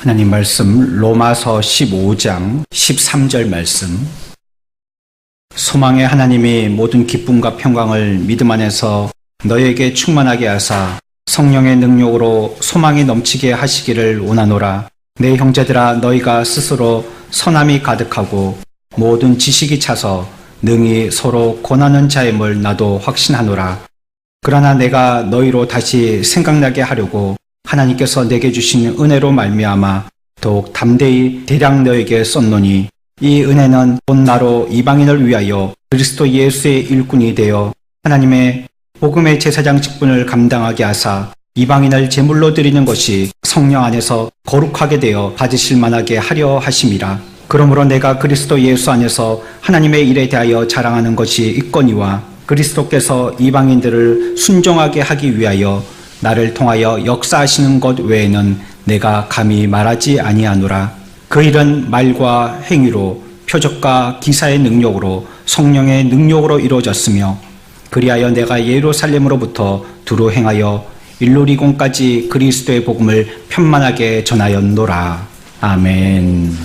하나님 말씀 로마서 15장 13절 말씀. 소망의 하나님이 모든 기쁨과 평강을 믿음 안에서 너에게 충만하게 하사 성령의 능력으로 소망이 넘치게 하시기를 원하노라. 내 형제들아 너희가 스스로 선함이 가득하고 모든 지식이 차서 능히 서로 권하는 자임을 나도 확신하노라. 그러나 내가 너희로 다시 생각나게 하려고 하나님께서 내게 주신 은혜로 말미암아 더욱 담대히 대량 너에게 썼노니 이 은혜는 곧 나로 이방인을 위하여 그리스도 예수의 일꾼이 되어 하나님의 복음의 제사장 직분을 감당하게 하사 이방인을 제물로 드리는 것이 성령 안에서 거룩하게 되어 받으실 만하게 하려 하심이라. 그러므로 내가 그리스도 예수 안에서 하나님의 일에 대하여 자랑하는 것이 있거니와 그리스도께서 이방인들을 순종하게 하기 위하여 나를 통하여 역사하시는 것 외에는 내가 감히 말하지 아니하노라. 그 일은 말과 행위로 표적과 기사의 능력으로 성령의 능력으로 이루어졌으며 그리하여 내가 예루살렘으로부터 두루 행하여 일루리공까지 그리스도의 복음을 편만하게 전하였노라. 아멘.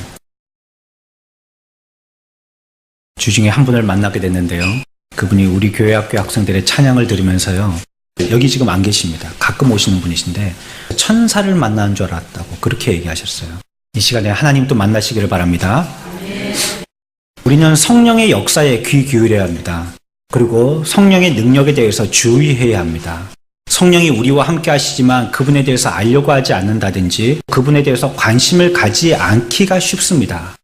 주중에 한 분을 만나게 됐는데요. 그분이 우리 교회 학교 학생들의 찬양을 들으면서요. 여기 지금 안 계십니다. 가끔 오시는 분이신데 천사를 만나는 줄 알았다고 그렇게 얘기하셨어요. 이 시간에 하나님 또 만나시기를 바랍니다. 우리는 성령의 역사에 귀 기울여야 합니다. 그리고 성령의 능력에 대해서 주의해야 합니다. 성령이 우리와 함께 하시지만 그분에 대해서 알려고 하지 않는다든지 그분에 대해서 관심을 가지 않기가 쉽습니다.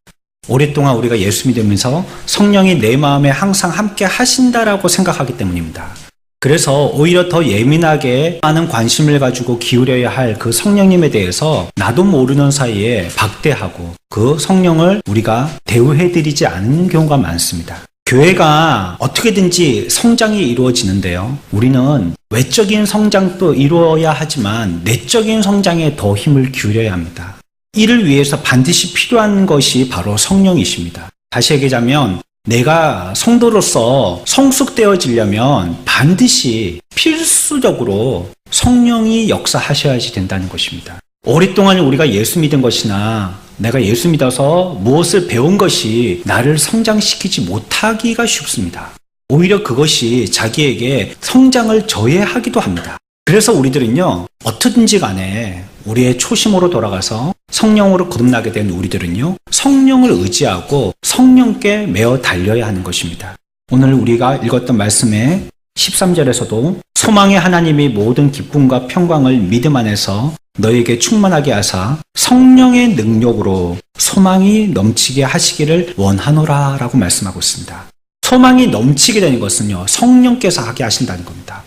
오랫동안 우리가 예수 믿으면서 성령이 내 마음에 항상 함께 하신다라고 생각하기 때문입니다. 그래서 오히려 더 예민하게 많은 관심을 가지고 기울여야 할 그 성령님에 대해서 나도 모르는 사이에 박대하고 그 성령을 우리가 대우해드리지 않는 경우가 많습니다. 교회가 어떻게든지 성장이 이루어지는데요. 우리는 외적인 성장도 이루어야 하지만 내적인 성장에 더 힘을 기울여야 합니다. 이를 위해서 반드시 필요한 것이 바로 성령이십니다. 다시 얘기하자면 내가 성도로서 성숙되어지려면 반드시 필수적으로 성령이 역사하셔야지 된다는 것입니다. 오랫동안 우리가 예수 믿은 것이나 내가 예수 믿어서 무엇을 배운 것이 나를 성장시키지 못하기가 쉽습니다. 오히려 그것이 자기에게 성장을 저해하기도 합니다. 그래서 우리들은요, 어떻든지 간에 우리의 초심으로 돌아가서 성령으로 거듭나게 된 우리들은요, 성령을 의지하고 성령께 매어 달려야 하는 것입니다. 오늘 우리가 읽었던 말씀에 13절에서도 소망의 하나님이 모든 기쁨과 평강을 믿음 안에서 너에게 충만하게 하사 성령의 능력으로 소망이 넘치게 하시기를 원하노라 라고 말씀하고 있습니다. 소망이 넘치게 되는 것은요, 성령께서 하게 하신다는 겁니다.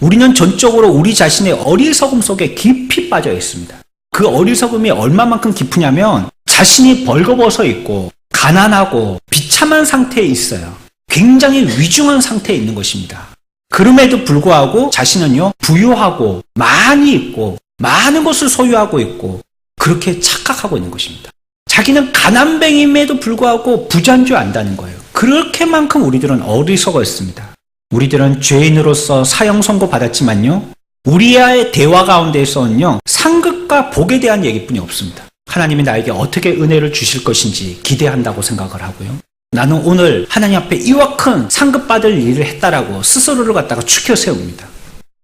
우리는 전적으로 우리 자신의 어리석음 속에 깊이 빠져 있습니다. 그 어리석음이 얼마만큼 깊으냐면 자신이 벌거벗어 있고 가난하고 비참한 상태에 있어요. 굉장히 위중한 상태에 있는 것입니다. 그럼에도 불구하고 자신은요, 부유하고 많이 있고 많은 것을 소유하고 있고 그렇게 착각하고 있는 것입니다. 자기는 가난뱅임에도 불구하고 부자인 줄 안다는 거예요. 그렇게만큼 우리들은 어리석어 있습니다. 우리들은 죄인으로서 사형 선고 받았지만요. 우리와의 대화 가운데에서는요. 상급과 복에 대한 얘기뿐이 없습니다. 하나님이 나에게 어떻게 은혜를 주실 것인지 기대한다고 생각을 하고요. 나는 오늘 하나님 앞에 이와 큰 상급받을 일을 했다라고 스스로를 갖다가 추켜 세웁니다.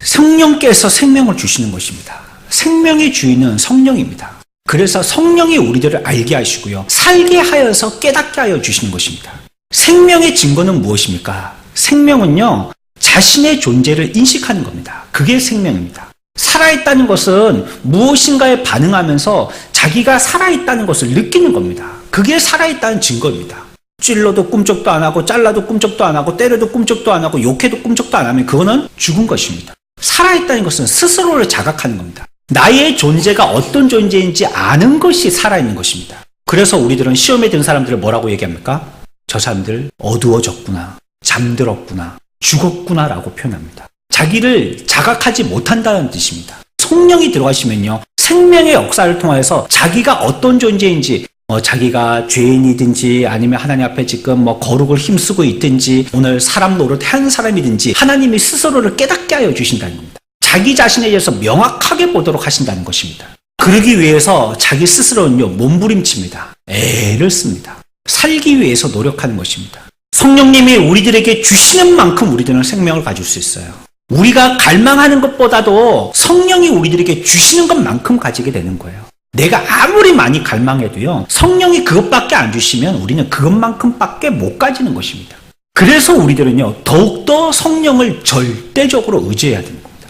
성령께서 생명을 주시는 것입니다. 생명의 주인은 성령입니다. 그래서 성령이 우리들을 알게 하시고요. 살게 하여서 깨닫게 하여 주시는 것입니다. 생명의 증거는 무엇입니까? 생명은요, 자신의 존재를 인식하는 겁니다. 그게 생명입니다. 살아있다는 것은 무엇인가에 반응하면서 자기가 살아있다는 것을 느끼는 겁니다. 그게 살아있다는 증거입니다. 찔러도 꿈쩍도 안 하고 잘라도 꿈쩍도 안 하고 때려도 꿈쩍도 안 하고 욕해도 꿈쩍도 안 하면 그거는 죽은 것입니다. 살아있다는 것은 스스로를 자각하는 겁니다. 나의 존재가 어떤 존재인지 아는 것이 살아있는 것입니다. 그래서 우리들은 시험에 든 사람들을 뭐라고 얘기합니까? 저 사람들 어두워졌구나. 잠들었구나. 죽었구나라고 표현합니다. 자기를 자각하지 못한다는 뜻입니다. 성령이 들어가시면요. 생명의 역사를 통해서 자기가 어떤 존재인지 뭐 자기가 죄인이든지 아니면 하나님 앞에 지금 뭐 거룩을 힘쓰고 있든지 오늘 사람 노릇 한 사람이든지 하나님이 스스로를 깨닫게 하여 주신다는 겁니다. 자기 자신에 대해서 명확하게 보도록 하신다는 것입니다. 그러기 위해서 자기 스스로는요, 몸부림칩니다. 애를 씁니다. 살기 위해서 노력하는 것입니다. 성령님이 우리들에게 주시는 만큼 우리들은 생명을 가질 수 있어요. 우리가 갈망하는 것보다도 성령이 우리들에게 주시는 것만큼 가지게 되는 거예요. 내가 아무리 많이 갈망해도요, 성령이 그것밖에 안 주시면 우리는 그것만큼밖에 못 가지는 것입니다. 그래서 우리들은요, 더욱더 성령을 절대적으로 의지해야 되는 겁니다.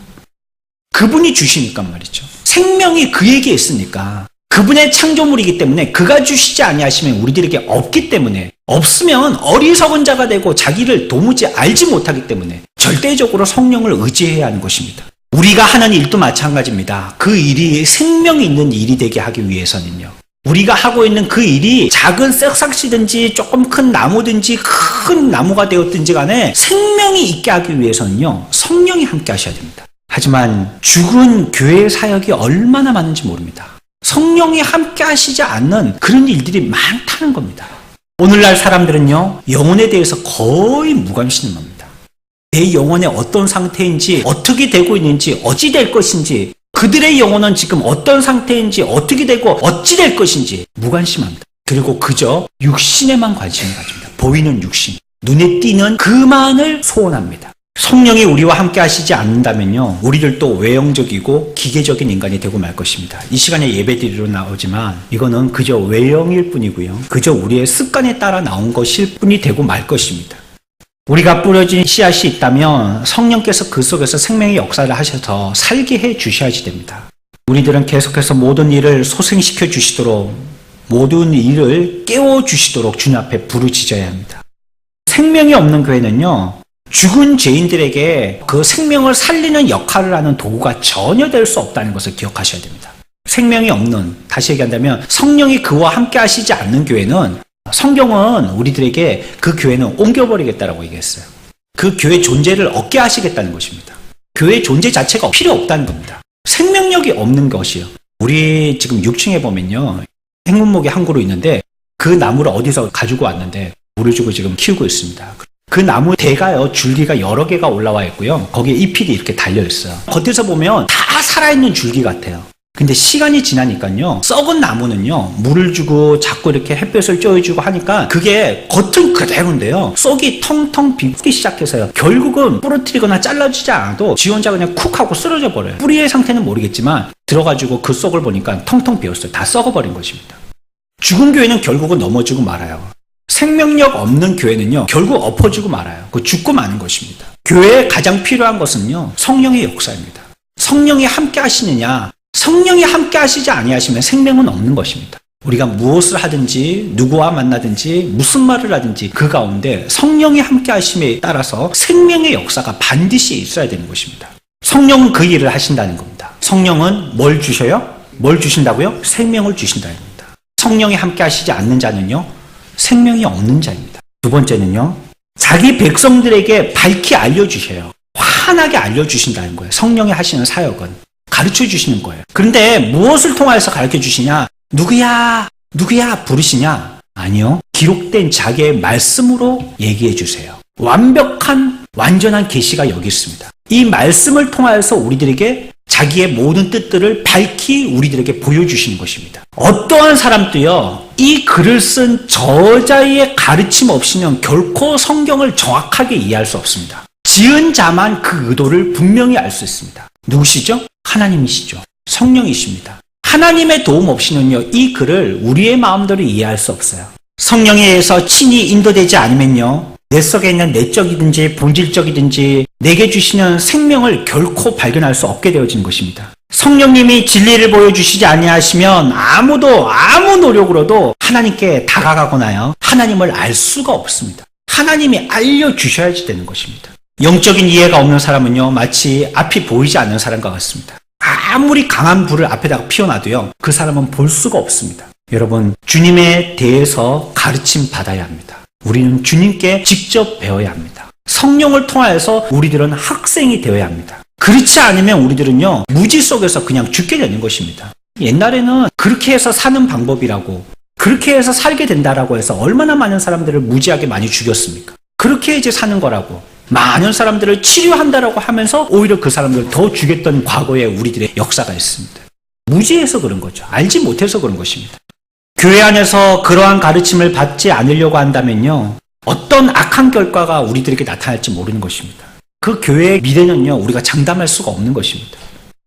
그분이 주시니까 말이죠. 생명이 그에게 있으니까 그분의 창조물이기 때문에 그가 주시지 아니하시면 우리들에게 없기 때문에 없으면 어리석은 자가 되고 자기를 도무지 알지 못하기 때문에 절대적으로 성령을 의지해야 하는 것입니다. 우리가 하는 일도 마찬가지입니다. 그 일이 생명이 있는 일이 되게 하기 위해서는요. 우리가 하고 있는 그 일이 작은 싹삭시든지 조금 큰 나무든지 큰 나무가 되었든지 간에 생명이 있게 하기 위해서는요. 성령이 함께 하셔야 됩니다. 하지만 죽은 교회 사역이 얼마나 많은지 모릅니다. 성령이 함께 하시지 않는 그런 일들이 많다는 겁니다. 오늘날 사람들은요, 영혼에 대해서 거의 무관심합니다. 내 영혼의 어떤 상태인지, 어떻게 되고 있는지, 어찌 될 것인지, 그들의 영혼은 지금 어떤 상태인지, 어떻게 되고, 어찌 될 것인지, 무관심합니다. 그리고 그저 육신에만 관심을 가집니다. 보이는 육신, 눈에 띄는 그만을 소원합니다. 성령이 우리와 함께 하시지 않는다면요, 우리들도 외형적이고 기계적인 인간이 되고 말 것입니다. 이 시간에 예배드리러 나오지만 이거는 그저 외형일 뿐이고요. 그저 우리의 습관에 따라 나온 것일 뿐이 되고 말 것입니다. 우리가 뿌려진 씨앗이 있다면 성령께서 그 속에서 생명의 역사를 하셔서 살게 해 주셔야지 됩니다. 우리들은 계속해서 모든 일을 소생시켜 주시도록 모든 일을 깨워 주시도록 주님 앞에 부르짖어야 합니다. 생명이 없는 교회는요, 죽은 죄인들에게 그 생명을 살리는 역할을 하는 도구가 전혀 될 수 없다는 것을 기억하셔야 됩니다. 생명이 없는, 다시 얘기한다면 성령이 그와 함께 하시지 않는 교회는 성경은 우리들에게 그 교회는 옮겨버리겠다라고 얘기했어요. 그 교회 존재를 얻게 하시겠다는 것입니다. 교회 존재 자체가 필요 없다는 겁니다. 생명력이 없는 것이요. 우리 지금 6층에 보면요. 행문목이 한 그루 있는데 그 나무를 어디서 가지고 왔는데 물을 주고 지금 키우고 있습니다. 그 나무 대가요 줄기가 여러 개가 올라와 있고요. 거기에 잎이 이렇게 달려 있어요. 겉에서 보면 다 살아있는 줄기 같아요. 근데 시간이 지나니까요, 썩은 나무는요, 물을 주고 자꾸 이렇게 햇볕을 쬐어주고 하니까 그게 겉은 그대로인데요, 쏙이 텅텅 비기 시작해서요, 결국은 부러뜨리거나 잘라주지 않아도 지 혼자 그냥 쿡 하고 쓰러져 버려요. 뿌리의 상태는 모르겠지만 들어가지고 그 쏙을 보니까 텅텅 비었어요. 다 썩어버린 것입니다. 죽은 교회는 결국은 넘어지고 말아요. 생명력 없는 교회는요, 결국 엎어지고 말아요. 그 죽고 마는 것입니다. 교회에 가장 필요한 것은요, 성령의 역사입니다. 성령이 함께 하시느냐, 성령이 함께 하시지 아니하시면 생명은 없는 것입니다. 우리가 무엇을 하든지 누구와 만나든지 무슨 말을 하든지 그 가운데 성령이 함께 하심에 따라서 생명의 역사가 반드시 있어야 되는 것입니다. 성령은 그 일을 하신다는 겁니다. 성령은 뭘 주셔요? 뭘 주신다고요? 생명을 주신다는 겁니다. 성령이 함께 하시지 않는 자는요, 생명이 없는 자입니다. 두 번째는요, 자기 백성들에게 밝히 알려주셔요. 환하게 알려주신다는 거예요. 성령이 하시는 사역은. 가르쳐 주시는 거예요. 그런데 무엇을 통하여서 가르쳐 주시냐? 누구야? 누구야? 부르시냐? 아니요. 기록된 자기의 말씀으로 얘기해 주세요. 완벽한, 완전한 계시가 여기 있습니다. 이 말씀을 통하여서 우리들에게 자기의 모든 뜻들을 밝히 우리들에게 보여주시는 것입니다. 어떠한 사람도요, 이 글을 쓴 저자의 가르침 없이는 결코 성경을 정확하게 이해할 수 없습니다. 지은 자만 그 의도를 분명히 알 수 있습니다. 누구시죠? 하나님이시죠. 성령이십니다. 하나님의 도움 없이는요, 이 글을 우리의 마음대로 이해할 수 없어요. 성령에 의해서 친히 인도되지 않으면요, 내 속에 있는 내적이든지 본질적이든지 내게 주시는 생명을 결코 발견할 수 없게 되어진 것입니다. 성령님이 진리를 보여주시지 아니하시면 아무도 아무 노력으로도 하나님께 다가가거나요, 하나님을 알 수가 없습니다. 하나님이 알려주셔야지 되는 것입니다. 영적인 이해가 없는 사람은요, 마치 앞이 보이지 않는 사람과 같습니다. 아무리 강한 불을 앞에다가 피워놔도요, 그 사람은 볼 수가 없습니다. 여러분, 주님에 대해서 가르침 받아야 합니다. 우리는 주님께 직접 배워야 합니다. 성령을 통하여서 우리들은 학생이 되어야 합니다. 그렇지 않으면 우리들은요, 무지 속에서 그냥 죽게 되는 것입니다. 옛날에는 그렇게 해서 사는 방법이라고, 그렇게 해서 살게 된다라고 해서 얼마나 많은 사람들을 무지하게 많이 죽였습니까? 그렇게 이제 사는 거라고. 많은 사람들을 치료한다라고 하면서 오히려 그 사람들을 더 죽였던 과거에 우리들의 역사가 있습니다. 무지해서 그런 거죠. 알지 못해서 그런 것입니다. 교회 안에서 그러한 가르침을 받지 않으려고 한다면요. 어떤 악한 결과가 우리들에게 나타날지 모르는 것입니다. 그 교회의 미래는요, 우리가 장담할 수가 없는 것입니다.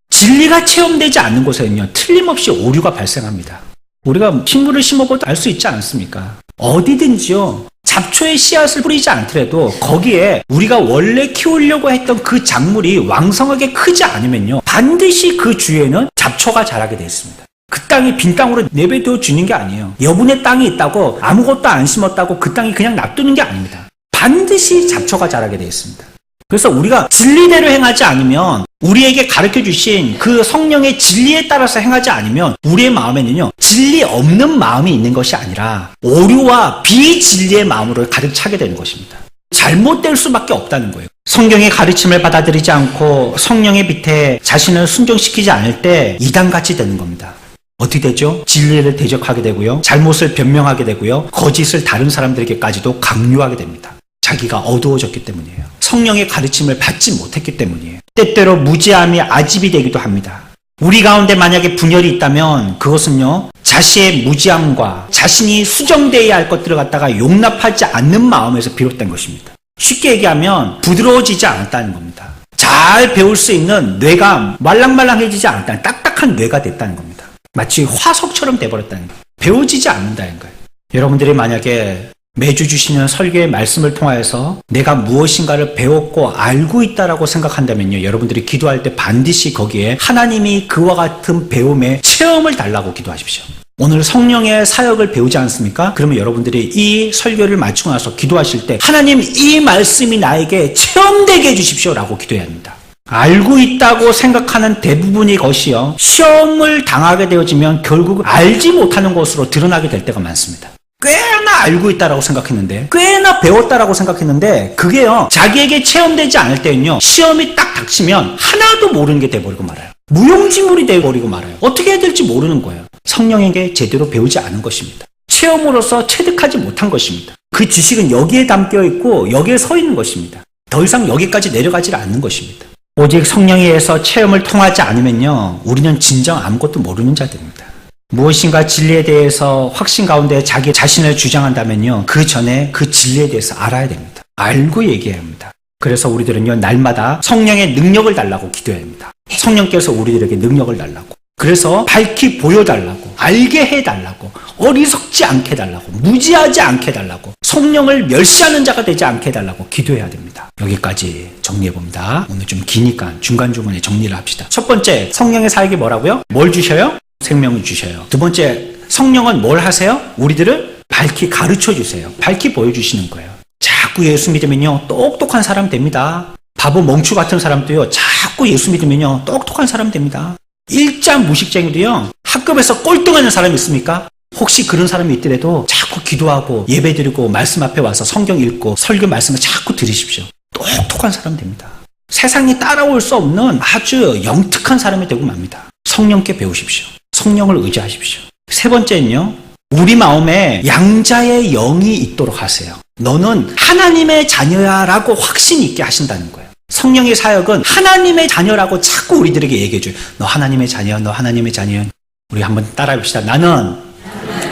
진리가 체험되지 않는 곳에는요, 틀림없이 오류가 발생합니다. 우리가 식물을 심어봐도 알 수 있지 않습니까? 어디든지요, 잡초의 씨앗을 뿌리지 않더라도 거기에 우리가 원래 키우려고 했던 그 작물이 왕성하게 크지 않으면요, 반드시 그 주위에는 잡초가 자라게 되어 있습니다. 그 땅이 빈 땅으로 내버려 주는 게 아니에요. 여분의 땅이 있다고 아무것도 안 심었다고 그 땅이 그냥 놔두는 게 아닙니다. 반드시 잡초가 자라게 되어 있습니다. 그래서 우리가 진리대로 행하지 않으면 우리에게 가르쳐 주신 그 성령의 진리에 따라서 행하지 않으면 우리의 마음에는요 진리 없는 마음이 있는 것이 아니라 오류와 비진리의 마음으로 가득 차게 되는 것입니다. 잘못될 수밖에 없다는 거예요. 성경의 가르침을 받아들이지 않고 성령의 밑에 자신을 순종시키지 않을 때 이단같이 되는 겁니다. 어떻게 되죠? 진리를 대적하게 되고요. 잘못을 변명하게 되고요. 거짓을 다른 사람들에게까지도 강요하게 됩니다. 자기가 어두워졌기 때문이에요. 성령의 가르침을 받지 못했기 때문이에요. 때때로 무지함이 아집이 되기도 합니다. 우리 가운데 만약에 분열이 있다면 그것은요, 자신의 무지함과 자신이 수정되어야 할 것들을 갖다가 용납하지 않는 마음에서 비롯된 것입니다. 쉽게 얘기하면 부드러워지지 않았다는 겁니다. 잘 배울 수 있는 뇌가 말랑말랑해지지 않았다는 딱딱한 뇌가 됐다는 겁니다. 마치 화석처럼 돼버렸다는 거예요. 배워지지 않는다는 거예요. 여러분들이 만약에 매주 주시는 설교의 말씀을 통하여서 내가 무엇인가를 배웠고 알고 있다라고 생각한다면요. 여러분들이 기도할 때 반드시 거기에 하나님이 그와 같은 배움의 체험을 달라고 기도하십시오. 오늘 성령의 사역을 배우지 않습니까? 그러면 여러분들이 이 설교를 마치고 나서 기도하실 때 하나님 이 말씀이 나에게 체험되게 해주십시오 라고 기도해야 합니다. 알고 있다고 생각하는 대부분의 것이요. 시험을 당하게 되어지면 결국 알지 못하는 것으로 드러나게 될 때가 많습니다. 꽤나 알고 있다라고 생각했는데, 꽤나 배웠다라고 생각했는데, 그게요, 자기에게 체험되지 않을 때는요, 시험이 딱 닥치면 하나도 모르는 게 돼버리고 말아요. 무용지물이 돼버리고 말아요. 어떻게 해야 될지 모르는 거예요. 성령에게 제대로 배우지 않은 것입니다. 체험으로서 체득하지 못한 것입니다. 그 지식은 여기에 담겨 있고, 여기에 서 있는 것입니다. 더 이상 여기까지 내려가지 않는 것입니다. 오직 성령에 의해서 체험을 통하지 않으면요, 우리는 진정 아무것도 모르는 자들입니다. 무엇인가 진리에 대해서 확신 가운데 자기 자신을 주장한다면요, 그 전에 그 진리에 대해서 알아야 됩니다. 알고 얘기해야 합니다. 그래서 우리들은요, 날마다 성령의 능력을 달라고 기도해야 합니다. 성령께서 우리들에게 능력을 달라고. 그래서 밝히 보여달라고, 알게 해달라고, 어리석지 않게 해달라고, 무지하지 않게 해달라고, 성령을 멸시하는 자가 되지 않게 해달라고 기도해야 됩니다. 여기까지 정리해봅니다. 오늘 좀 기니까 중간중간에 정리를 합시다. 첫 번째, 성령의 사역이 뭐라고요? 뭘 주셔요? 생명을 주셔요. 두 번째, 성령은 뭘 하세요? 우리들을 밝히 가르쳐 주세요. 밝히 보여주시는 거예요. 자꾸 예수 믿으면요, 똑똑한 사람 됩니다. 바보 멍추 같은 사람도요, 자꾸 예수 믿으면요, 똑똑한 사람 됩니다. 일자 무식쟁이도요, 학급에서 꼴등하는 사람이 있습니까? 혹시 그런 사람이 있더라도 자꾸 기도하고 예배 드리고 말씀 앞에 와서 성경 읽고 설교 말씀을 자꾸 들으십시오. 똑똑한 사람 됩니다. 세상에 따라올 수 없는 아주 영특한 사람이 되고 맙니다. 성령께 배우십시오. 성령을 의지하십시오. 세 번째는요, 우리 마음에 양자의 영이 있도록 하세요. 너는 하나님의 자녀야 라고 확신 있게 하신다는 거예요. 성령의 사역은 하나님의 자녀라고 자꾸 우리들에게 얘기해줘요. 너 하나님의 자녀, 너 하나님의 자녀. 우리 한번 따라해봅시다. 나는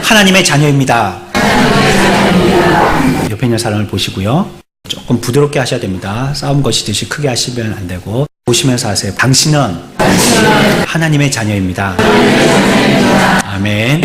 하나님의 자녀입니다. 옆에 있는 사람을 보시고요. 조금 부드럽게 하셔야 됩니다. 싸움 것이듯이 크게 하시면 안 되고 보시면서 하세요. 당신은 하나님의 자녀입니다. 아멘.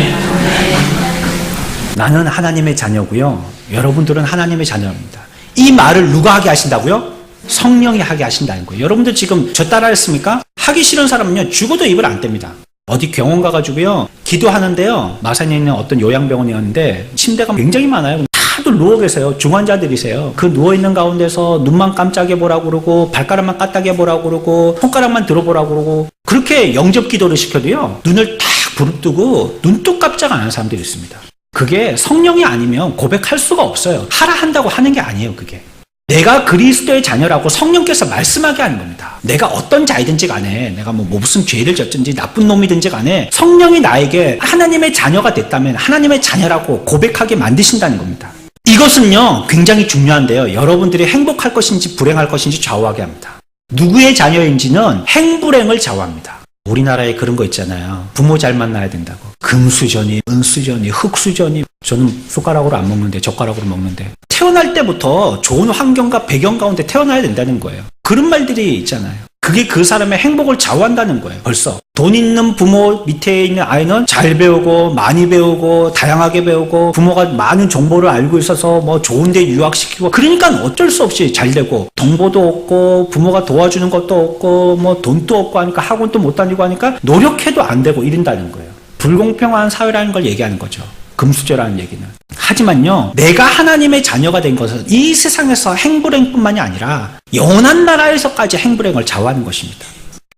나는 하나님의 자녀고요. 여러분들은 하나님의 자녀입니다. 이 말을 누가 하게 하신다고요? 성령이 하게 하신다는 거예요. 여러분들 지금 저 따라 했습니까? 하기 싫은 사람은요, 죽어도 입을 안 뗍니다. 어디 병원 가가지고요, 기도하는데요, 마산에 있는 어떤 요양병원이었는데, 침대가 굉장히 많아요. 다들 누워 계세요. 중환자들이세요. 그 누워 있는 가운데서 눈만 깜짝해 보라고 그러고, 발가락만 까딱해 보라고 그러고, 손가락만 들어보라고 그러고, 그렇게 영접 기도를 시켜도요, 눈을 탁 부릅뜨고, 눈도 깜짝 안 하는 사람들이 있습니다. 그게 성령이 아니면 고백할 수가 없어요. 하라 한다고 하는 게 아니에요, 그게. 내가 그리스도의 자녀라고 성령께서 말씀하게 하는 겁니다. 내가 어떤 자이든지 간에 내가 뭐 무슨 죄를 졌든지 나쁜 놈이든지 간에 성령이 나에게 하나님의 자녀가 됐다면 하나님의 자녀라고 고백하게 만드신다는 겁니다. 이것은요, 굉장히 중요한데요. 여러분들이 행복할 것인지 불행할 것인지 좌우하게 합니다. 누구의 자녀인지는 행불행을 좌우합니다. 우리나라에 그런 거 있잖아요. 부모 잘 만나야 된다고. 금수저니, 은수저니, 흙수저니. 저는 숟가락으로 안 먹는데, 젓가락으로 먹는데. 태어날 때부터 좋은 환경과 배경 가운데 태어나야 된다는 거예요. 그런 말들이 있잖아요. 그게 그 사람의 행복을 좌우한다는 거예요. 벌써. 돈 있는 부모 밑에 있는 아이는 잘 배우고, 많이 배우고, 다양하게 배우고, 부모가 많은 정보를 알고 있어서 뭐 좋은 데 유학시키고, 그러니까 어쩔 수 없이 잘 되고, 정보도 없고, 부모가 도와주는 것도 없고, 뭐 돈도 없고 하니까 학원도 못 다니고 하니까 노력해도 안 되고 이런다는 거예요. 불공평한 사회라는 걸 얘기하는 거죠. 금수저라는 얘기는. 하지만요, 내가 하나님의 자녀가 된 것은 이 세상에서 행불행뿐만이 아니라 영원한 나라에서까지 행불행을 좌우하는 것입니다.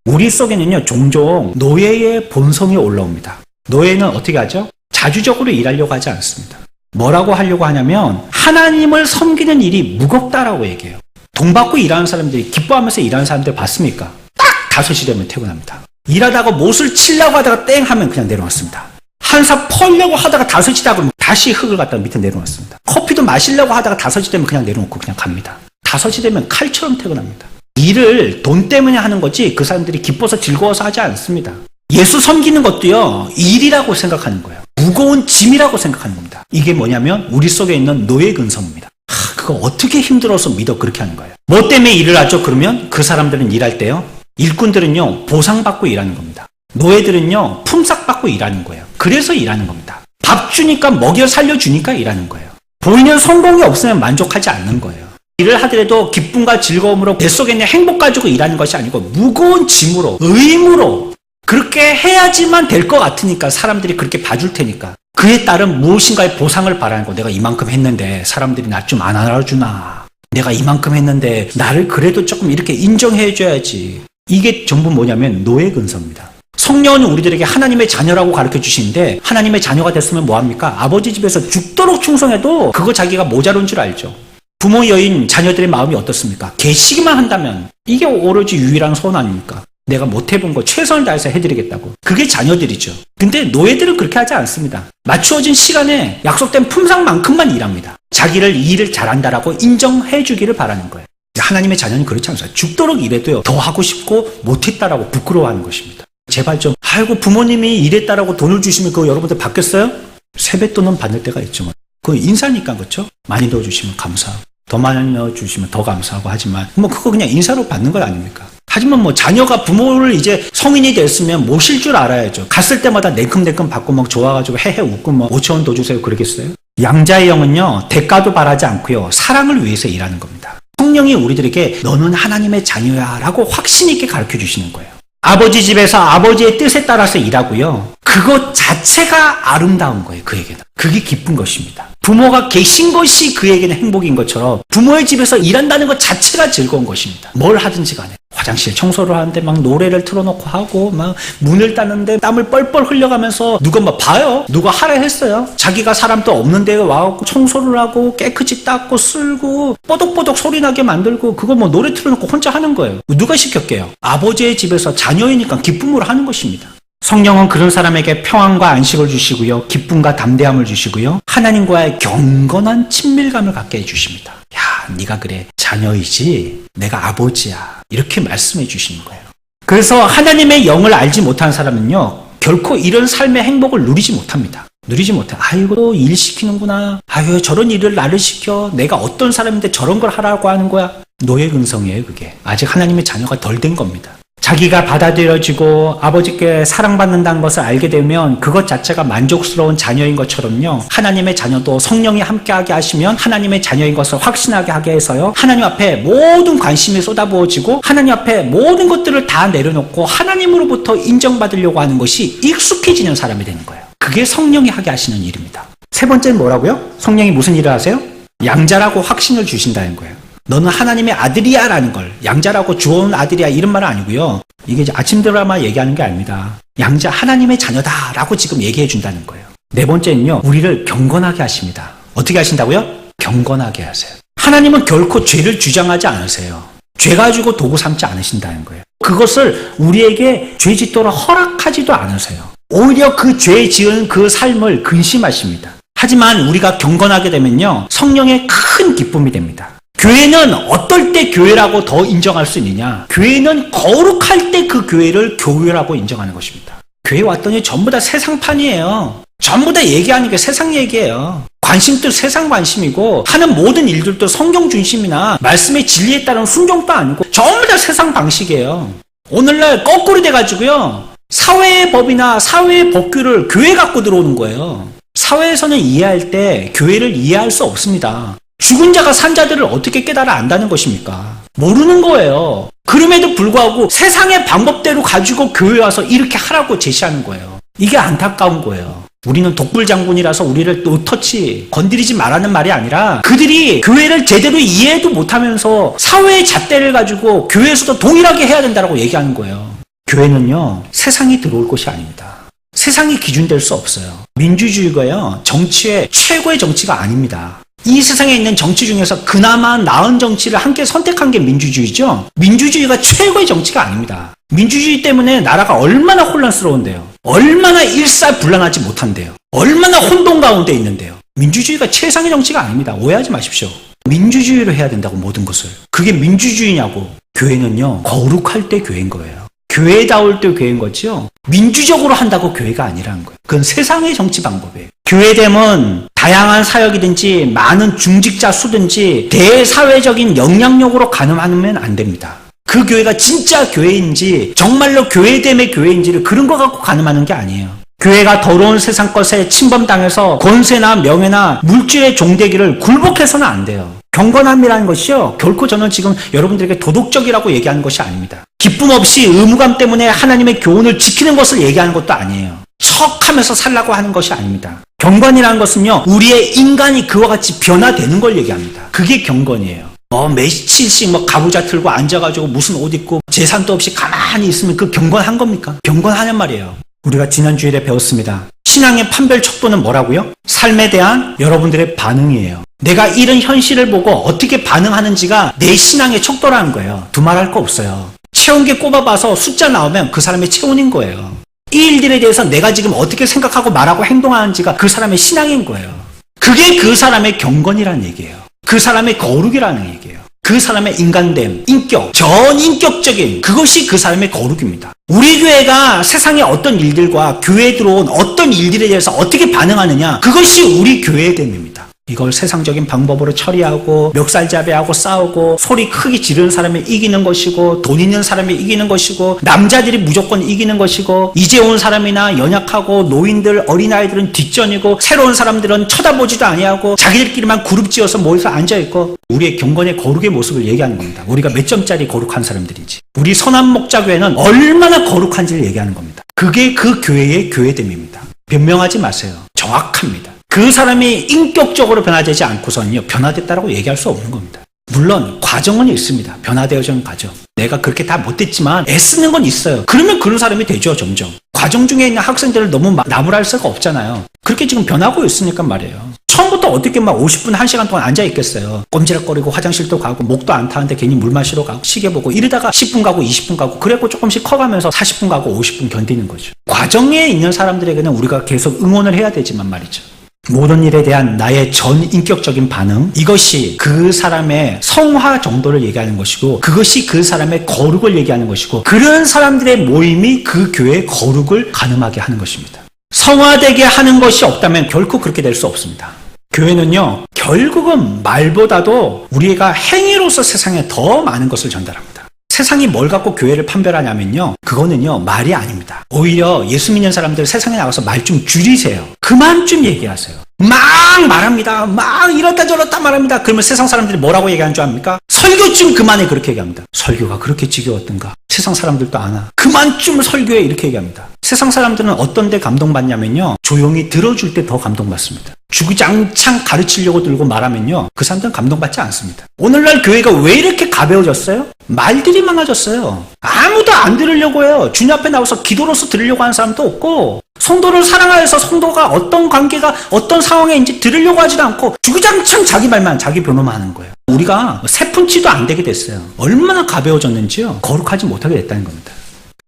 우리 속에는요, 종종 노예의 본성이 올라옵니다. 노예는 어떻게 하죠? 자주적으로 일하려고 하지 않습니다. 뭐라고 하려고 하냐면, 하나님을 섬기는 일이 무겁다라고 얘기해요. 돈 받고 일하는 사람들이, 기뻐하면서 일하는 사람들 봤습니까? 딱 5시 되면 퇴근합니다. 일하다가 못을 치려고 하다가 땡 하면 그냥 내려왔습니다. 한사 펄려고 하다가 다섯시다 그러면 다시 흙을 갖다 밑에 내려놓습니다. 커피도 마시려고 하다가 다섯시 되면 그냥 내려놓고 그냥 갑니다. 다섯시 되면 칼처럼 퇴근합니다. 일을 돈 때문에 하는 거지 그 사람들이 기뻐서 즐거워서 하지 않습니다. 예수 섬기는 것도요, 일이라고 생각하는 거예요. 무거운 짐이라고 생각하는 겁니다. 이게 뭐냐면 우리 속에 있는 노예 근성입니다. 하, 그거 어떻게 힘들어서 믿어 그렇게 하는 거예요. 뭐 때문에 일을 하죠? 그러면 그 사람들은 일할 때요. 일꾼들은요, 보상받고 일하는 겁니다. 노예들은요, 품삯받고 일하는 거예요. 그래서 일하는 겁니다. 밥 주니까 먹여 살려주니까 일하는 거예요. 보이는 성공이 없으면 만족하지 않는 거예요. 일을 하더라도 기쁨과 즐거움으로 뱃속에 있는 행복 가지고 일하는 것이 아니고 무거운 짐으로, 의무로 그렇게 해야지만 될 것 같으니까 사람들이 그렇게 봐줄 테니까 그에 따른 무엇인가의 보상을 바라는 거. 내가 이만큼 했는데 사람들이 나 좀 안 알아주나. 내가 이만큼 했는데 나를 그래도 조금 이렇게 인정해 줘야지. 이게 전부 뭐냐면 노예 근성입니다. 성령은 우리들에게 하나님의 자녀라고 가르쳐 주시는데 하나님의 자녀가 됐으면 뭐합니까? 아버지 집에서 죽도록 충성해도 그거 자기가 모자른 줄 알죠. 부모 여인 자녀들의 마음이 어떻습니까? 계시기만 한다면 이게 오로지 유일한 소원 아닙니까? 내가 못 해본 거 최선을 다해서 해드리겠다고. 그게 자녀들이죠. 근데 노예들은 그렇게 하지 않습니다. 맞추어진 시간에 약속된 품상만큼만 일합니다. 자기를 일을 잘한다라고 인정해 주기를 바라는 거예요. 하나님의 자녀는 그렇지 않아요. 죽도록 일해도요. 더 하고 싶고 못했다라고 부끄러워하는 것입니다. 제발 좀 아이고 부모님이 일했다라고 돈을 주시면 그거 여러분들 받겠어요? 세뱃돈은 받을 때가 있지만 그거 인사니까 그렇죠? 많이 넣어주시면 감사하고 더 많이 넣어주시면 더 감사하고 하지만 뭐 그거 그냥 인사로 받는 것 아닙니까? 하지만 뭐 자녀가 부모를 이제 성인이 됐으면 모실 줄 알아야죠. 갔을 때마다 냉큼냉큼 받고 막 좋아가지고 헤헤 웃고 뭐 5천 원 더 주세요 그러겠어요? 양자의 영은요 대가도 바라지 않고요 사랑을 위해서 일하는 겁니다. 성령이 우리들에게 너는 하나님의 자녀야라고 확신 있게 가르쳐 주시는 거예요. 아버지 집에서 아버지의 뜻에 따라서 일하고요. 그것 자체가 아름다운 거예요, 그에게는. 그게 기쁜 것입니다. 부모가 계신 것이 그에게는 행복인 것처럼 부모의 집에서 일한다는 것 자체가 즐거운 것입니다. 뭘 하든지 간에. 화장실 청소를 하는데 막 노래를 틀어놓고 하고 막 문을 따는데 땀을 뻘뻘 흘려가면서 누가 막 봐요. 누가 하라 했어요. 자기가 사람도 없는 데에 와갖고 청소를 하고 깨끗이 닦고 쓸고 뽀독뽀독 소리 나게 만들고 그거 뭐 노래 틀어놓고 혼자 하는 거예요. 누가 시켰게요? 아버지의 집에서 자녀이니까 기쁨으로 하는 것입니다. 성령은 그런 사람에게 평안과 안식을 주시고요. 기쁨과 담대함을 주시고요. 하나님과의 경건한 친밀감을 갖게 해주십니다. 야, 네가 그래. 자녀이지. 내가 아버지야. 이렇게 말씀해 주시는 거예요. 그래서 하나님의 영을 알지 못한 사람은요. 결코 이런 삶의 행복을 누리지 못합니다. 누리지 못해. 아이고, 또일 시키는구나. 아유, 저런 일을 나를 시켜. 내가 어떤 사람인데 저런 걸 하라고 하는 거야. 노예 근성이에요, 그게. 아직 하나님의 자녀가 덜 된 겁니다. 자기가 받아들여지고 아버지께 사랑받는다는 것을 알게 되면 그것 자체가 만족스러운 자녀인 것처럼요. 하나님의 자녀도 성령이 함께하게 하시면 하나님의 자녀인 것을 확신하게 하게 해서요. 하나님 앞에 모든 관심이 쏟아부어지고 하나님 앞에 모든 것들을 다 내려놓고 하나님으로부터 인정받으려고 하는 것이 익숙해지는 사람이 되는 거예요. 그게 성령이 하게 하시는 일입니다. 세 번째는 뭐라고요? 성령이 무슨 일을 하세요? 양자라고 확신을 주신다는 거예요. 너는 하나님의 아들이야라는 걸 양자라고 주어온 아들이야 이런 말은 아니고요. 이게 이제 아침 드라마 얘기하는 게 아닙니다. 양자 하나님의 자녀다라고 지금 얘기해 준다는 거예요. 네 번째는요. 우리를 경건하게 하십니다. 어떻게 하신다고요? 경건하게 하세요. 하나님은 결코 죄를 주장하지 않으세요. 죄 가지고 도구 삼지 않으신다는 거예요. 그것을 우리에게 죄 짓도록 허락하지도 않으세요. 오히려 그 죄 지은 그 삶을 근심하십니다. 하지만 우리가 경건하게 되면요. 성령의 큰 기쁨이 됩니다. 교회는 어떨 때 교회라고 더 인정할 수 있느냐? 교회는 거룩할 때 그 교회를 교회라고 인정하는 것입니다. 교회 왔더니 전부 다 세상판이에요. 전부 다 얘기하는 게 세상 얘기예요. 관심도 세상 관심이고 하는 모든 일들도 성경 중심이나 말씀의 진리에 따른 순종도 아니고 전부 다 세상 방식이에요. 오늘날 거꾸로 돼가지고요. 사회의 법이나 사회의 법규를 교회 갖고 들어오는 거예요. 사회에서는 이해할 때 교회를 이해할 수 없습니다. 죽은 자가 산 자들을 어떻게 깨달아 안다는 것입니까? 모르는 거예요. 그럼에도 불구하고 세상의 방법대로 가지고 교회 와서 이렇게 하라고 제시하는 거예요. 이게 안타까운 거예요. 우리는 독불 장군이라서 우리를 노터치 건드리지 말라는 말이 아니라 그들이 교회를 제대로 이해도 못하면서 사회의 잣대를 가지고 교회에서도 동일하게 해야 된다고 얘기하는 거예요. 교회는요 세상이 들어올 곳이 아닙니다. 세상이 기준될 수 없어요. 민주주의가요 정치의 최고의 정치가 아닙니다. 이 세상에 있는 정치 중에서 그나마 나은 정치를 함께 선택한 게 민주주의죠. 민주주의가 최고의 정치가 아닙니다. 민주주의 때문에 나라가 얼마나 혼란스러운데요. 얼마나 일사불란하지 못한데요. 얼마나 혼돈 가운데 있는데요. 민주주의가 최상의 정치가 아닙니다. 오해하지 마십시오. 민주주의로 해야 된다고 모든 것을. 그게 민주주의냐고. 교회는요, 거룩할 때 교회인 거예요. 교회다울 때 교회인 거죠. 민주적으로 한다고 교회가 아니라는 거예요. 그건 세상의 정치 방법이에요. 교회됨은 다양한 사역이든지 많은 중직자 수든지 대사회적인 영향력으로 가늠하면 안 됩니다. 그 교회가 진짜 교회인지 정말로 교회됨의 교회인지를 그런 거 갖고 가늠하는 게 아니에요. 교회가 더러운 세상 것에 침범당해서 권세나 명예나 물질의 종되기를 굴복해서는 안 돼요. 경건함이라는 것이요. 결코 저는 지금 여러분들에게 도덕적이라고 얘기하는 것이 아닙니다. 기쁨 없이 의무감 때문에 하나님의 교훈을 지키는 것을 얘기하는 것도 아니에요. 척하면서 살라고 하는 것이 아닙니다. 경건이라는 것은요, 우리의 인간이 그와 같이 변화되는 걸 얘기합니다. 그게 경건이에요. 뭐 며칠씩 뭐 가부좌 틀고 앉아가지고 무슨 옷 입고 재산도 없이 가만히 있으면 그 경건한 겁니까? 경건하냔 말이에요. 우리가 지난 주일에 배웠습니다. 신앙의 판별 척도는 뭐라고요? 삶에 대한 여러분들의 반응이에요. 내가 이런 현실을 보고 어떻게 반응하는지가 내 신앙의 척도라는 거예요. 두말할 거 없어요. 체온계 꼽아봐서 숫자 나오면 그 사람의 체온인 거예요. 이 일들에 대해서 내가 지금 어떻게 생각하고 말하고 행동하는지가 그 사람의 신앙인 거예요. 그게 그 사람의 경건이라는 얘기예요. 그 사람의 거룩이라는 얘기예요. 그 사람의 인간됨, 인격, 전인격적인 그것이 그 사람의 거룩입니다. 우리 교회가 세상의 어떤 일들과 교회에 들어온 어떤 일들에 대해서 어떻게 반응하느냐 그것이 우리 교회의 됨입니다. 이걸 세상적인 방법으로 처리하고 멱살잡이하고 싸우고 소리 크게 지르는 사람이 이기는 것이고 돈 있는 사람이 이기는 것이고 남자들이 무조건 이기는 것이고 이제 온 사람이나 연약하고 노인들 어린아이들은 뒷전이고 새로운 사람들은 쳐다보지도 아니하고 자기들끼리만 그룹 지어서 모여서 앉아있고 우리의 경건의 거룩의 모습을 얘기하는 겁니다. 우리가 몇 점짜리 거룩한 사람들인지 우리 선한 목자교회는 얼마나 거룩한지를 얘기하는 겁니다. 그게 그 교회의 교회됨입니다. 변명하지 마세요. 정확합니다. 그 사람이 인격적으로 변화되지 않고서는요, 변화됐다라고 얘기할 수 없는 겁니다. 물론, 과정은 있습니다. 변화되어지는 과정. 내가 그렇게 다 못됐지만, 애쓰는 건 있어요. 그러면 그런 사람이 되죠, 점점. 과정 중에 있는 학생들을 너무 나무랄 수가 없잖아요. 그렇게 지금 변하고 있으니까 말이에요. 처음부터 어떻게 막 50분, 1시간 동안 앉아있겠어요. 꼼지락거리고 화장실도 가고, 목도 안 타는데 괜히 물 마시러 가고, 시계 보고, 이러다가 10분 가고, 20분 가고, 그래고 조금씩 커가면서 40분 가고, 50분 견디는 거죠. 과정에 있는 사람들에게는 우리가 계속 응원을 해야 되지만 말이죠. 모든 일에 대한 나의 전 인격적인 반응, 이것이 그 사람의 성화 정도를 얘기하는 것이고, 그것이 그 사람의 거룩을 얘기하는 것이고, 그런 사람들의 모임이 그 교회의 거룩을 가늠하게 하는 것입니다. 성화되게 하는 것이 없다면 결코 그렇게 될 수 없습니다. 교회는요, 결국은 말보다도 우리가 행위로서 세상에 더 많은 것을 전달합니다. 세상이 뭘 갖고 교회를 판별하냐면요. 그거는요, 말이 아닙니다. 오히려 예수 믿는 사람들 세상에 나가서 말 좀 줄이세요. 그만 좀 얘기하세요. 막 말합니다. 막 이렇다 저렇다 말합니다. 그러면 세상 사람들이 뭐라고 얘기하는 줄 압니까? 설교 좀 그만해 그렇게 얘기합니다. 설교가 그렇게 지겨웠던가? 세상 사람들도 아나. 그만 좀 설교해 이렇게 얘기합니다. 세상 사람들은 어떤 데 감동받냐면요. 조용히 들어줄 때 더 감동받습니다. 주구장창 가르치려고 들고 말하면요. 그 사람들은 감동받지 않습니다. 오늘날 교회가 왜 이렇게 가벼워졌어요? 말들이 많아졌어요. 아무도 안 들으려고 해요. 주님 앞에 나와서 기도로서 들으려고 하는 사람도 없고 성도를 사랑하여서 성도가 어떤 관계가 어떤 상황에 인지 들으려고 하지도 않고 주구장창 자기 말만 자기 변호만 하는 거예요. 우리가 세푼치도 안 되게 됐어요. 얼마나 가벼워졌는지요. 거룩하지 못하게 됐다는 겁니다.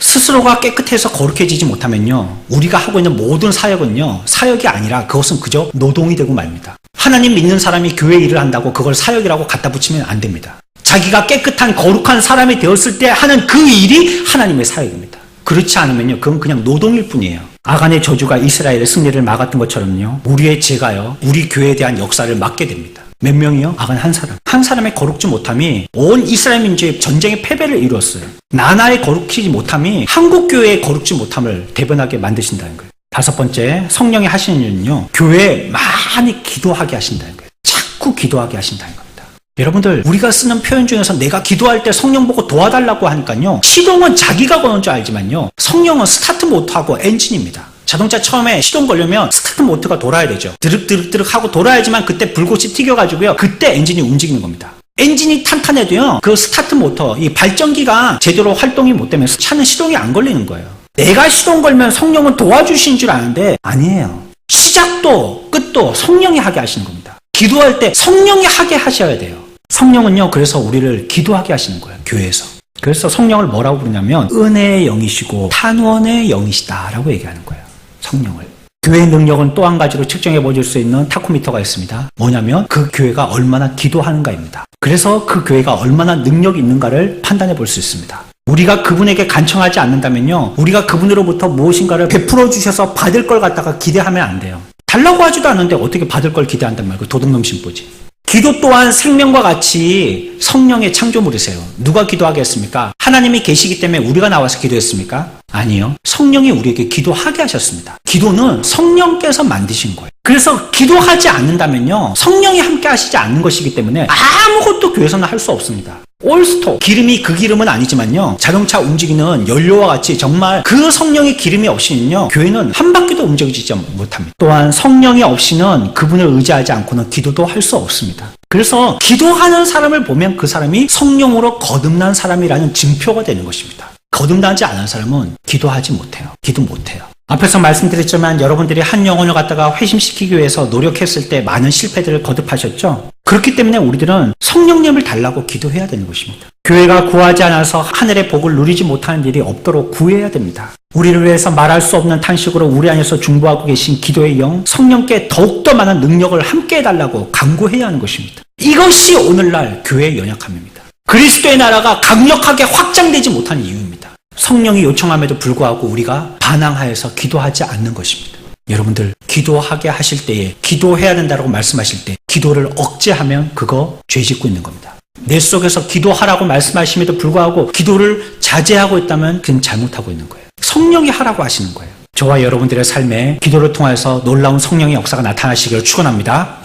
스스로가 깨끗해서 거룩해지지 못하면요. 우리가 하고 있는 모든 사역은요. 사역이 아니라 그것은 그저 노동이 되고 말입니다. 하나님 믿는 사람이 교회 일을 한다고 그걸 사역이라고 갖다 붙이면 안 됩니다. 자기가 깨끗한 거룩한 사람이 되었을 때 하는 그 일이 하나님의 사역입니다. 그렇지 않으면요, 그건 그냥 노동일 뿐이에요. 아간의 저주가 이스라엘의 승리를 막았던 것처럼요, 우리의 죄가요, 우리 교회에 대한 역사를 막게 됩니다. 몇 명이요? 아간 한 사람. 한 사람의 거룩지 못함이 온 이스라엘 민족의 전쟁의 패배를 이루었어요. 나나의 거룩히지 못함이 한국 교회의 거룩지 못함을 대변하게 만드신다는 거예요. 다섯 번째, 성령이 하시는 일은요, 교회에 많이 기도하게 하신다는 거예요. 자꾸 기도하게 하신다는 겁니다. 여러분들, 우리가 쓰는 표현 중에서 내가 기도할 때 성령 보고 도와달라고 하니까요, 시동은 자기가 거는 줄 알지만요, 성령은 스타트 모터하고 엔진입니다. 자동차 처음에 시동 걸려면 스타트 모터가 돌아야 되죠. 드륵드륵드륵 하고 돌아야지만 그때 불꽃이 튀겨가지고요, 그때 엔진이 움직이는 겁니다. 엔진이 탄탄해도요, 그 스타트 모터, 이 발전기가 제대로 활동이 못 되면 차는 시동이 안 걸리는 거예요. 내가 시동 걸면 성령은 도와주신 줄 아는데 아니에요. 시작도 끝도 성령이 하게 하시는 겁니다. 기도할 때 성령이 하게 하셔야 돼요. 성령은요, 그래서 우리를 기도하게 하시는 거예요. 교회에서. 그래서 성령을 뭐라고 부르냐면 은혜의 영이시고 탄원의 영이시다라고 얘기하는 거예요. 성령을. 교회의 능력은 또 한 가지로 측정해 보실 수 있는 타코미터가 있습니다. 뭐냐면 그 교회가 얼마나 기도하는가입니다. 그래서 그 교회가 얼마나 능력이 있는가를 판단해 볼 수 있습니다. 우리가 그분에게 간청하지 않는다면요. 우리가 그분으로부터 무엇인가를 베풀어 주셔서 받을 걸 갖다가 기대하면 안 돼요. 달라고 하지도 않는데 어떻게 받을 걸 기대한단 말이에요. 도둑놈 심보지. 기도 또한 생명과 같이 성령의 창조물이세요. 누가 기도하겠습니까? 하나님이 계시기 때문에 우리가 나와서 기도했습니까? 아니요. 성령이 우리에게 기도하게 하셨습니다. 기도는 성령께서 만드신 거예요. 그래서 기도하지 않는다면요. 성령이 함께 하시지 않는 것이기 때문에 아무것도 교회에서는 할 수 없습니다. 올스토 기름이 그 기름은 아니지만요 자동차 움직이는 연료와 같이 정말 그 성령의 기름이 없이는요 교회는 한 바퀴도 움직이지 못합니다 또한 성령이 없이는 그분을 의지하지 않고는 기도도 할 수 없습니다 그래서 기도하는 사람을 보면 그 사람이 성령으로 거듭난 사람이라는 증표가 되는 것입니다 거듭나지 않은 사람은 기도하지 못해요 기도 못해요 앞에서 말씀드렸지만 여러분들이 한 영혼을 갖다가 회심시키기 위해서 노력했을 때 많은 실패들을 거듭하셨죠? 그렇기 때문에 우리들은 성령님을 달라고 기도해야 되는 것입니다. 교회가 구하지 않아서 하늘의 복을 누리지 못하는 일이 없도록 구해야 됩니다. 우리를 위해서 말할 수 없는 탄식으로 우리 안에서 중보하고 계신 기도의 영, 성령께 더욱더 많은 능력을 함께 해달라고 강구해야 하는 것입니다. 이것이 오늘날 교회의 연약함입니다. 그리스도의 나라가 강력하게 확장되지 못하는 이유입니다. 성령이 요청함에도 불구하고 우리가 반항하여서 기도하지 않는 것입니다. 여러분들 기도하게 하실 때에 기도해야 된다고 말씀하실 때 기도를 억제하면 그거 죄 짓고 있는 겁니다. 내 속에서 기도하라고 말씀하심에도 불구하고 기도를 자제하고 있다면 그건 잘못하고 있는 거예요. 성령이 하라고 하시는 거예요. 저와 여러분들의 삶에 기도를 통해서 놀라운 성령의 역사가 나타나시기를 축원합니다.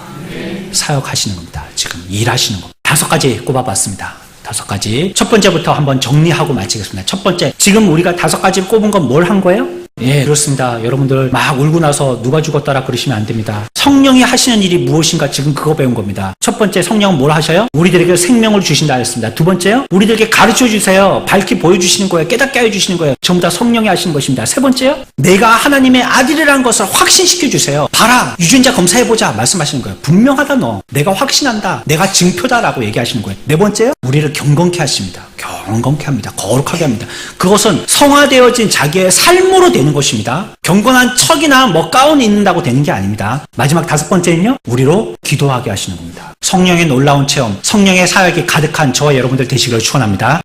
사역하시는 겁니다. 지금 일하시는 겁니다. 다섯 가지 꼽아봤습니다. 다섯 가지. 첫 번째부터 한번 정리하고 마치겠습니다. 첫 번째, 지금 우리가 다섯 가지를 꼽은 건 뭘 한 거예요? 예, 그렇습니다. 여러분들 막 울고 나서 누가 죽었다라 그러시면 안 됩니다. 성령이 하시는 일이 무엇인가 지금 그거 배운 겁니다. 첫 번째, 성령은 뭘 하셔요? 우리들에게 생명을 주신다 했습니다. 두 번째요, 우리들에게 가르쳐 주세요. 밝히 보여주시는 거예요. 깨닫게 해 주시는 거예요. 전부 다 성령이 하시는 것입니다. 세 번째요, 내가 하나님의 아들이라는 것을 확신시켜 주세요. 봐라, 유전자 검사해보자. 말씀하시는 거예요. 분명하다, 너. 내가 확신한다. 내가 증표다라고 얘기하시는 거예요. 네 번째요, 우리를 경건케 하십니다. 경건케 합니다. 거룩하게 합니다. 그것은 성화되어진 자기의 삶으로 되는 것입니다. 경건한 척이나 뭐 가운이 있는다고 되는 게 아닙니다. 마지막 다섯 번째는요, 우리로 기도하게 하시는 겁니다. 성령의 놀라운 체험, 성령의 사역이 가득한 저와 여러분들 되시기를 축원합니다.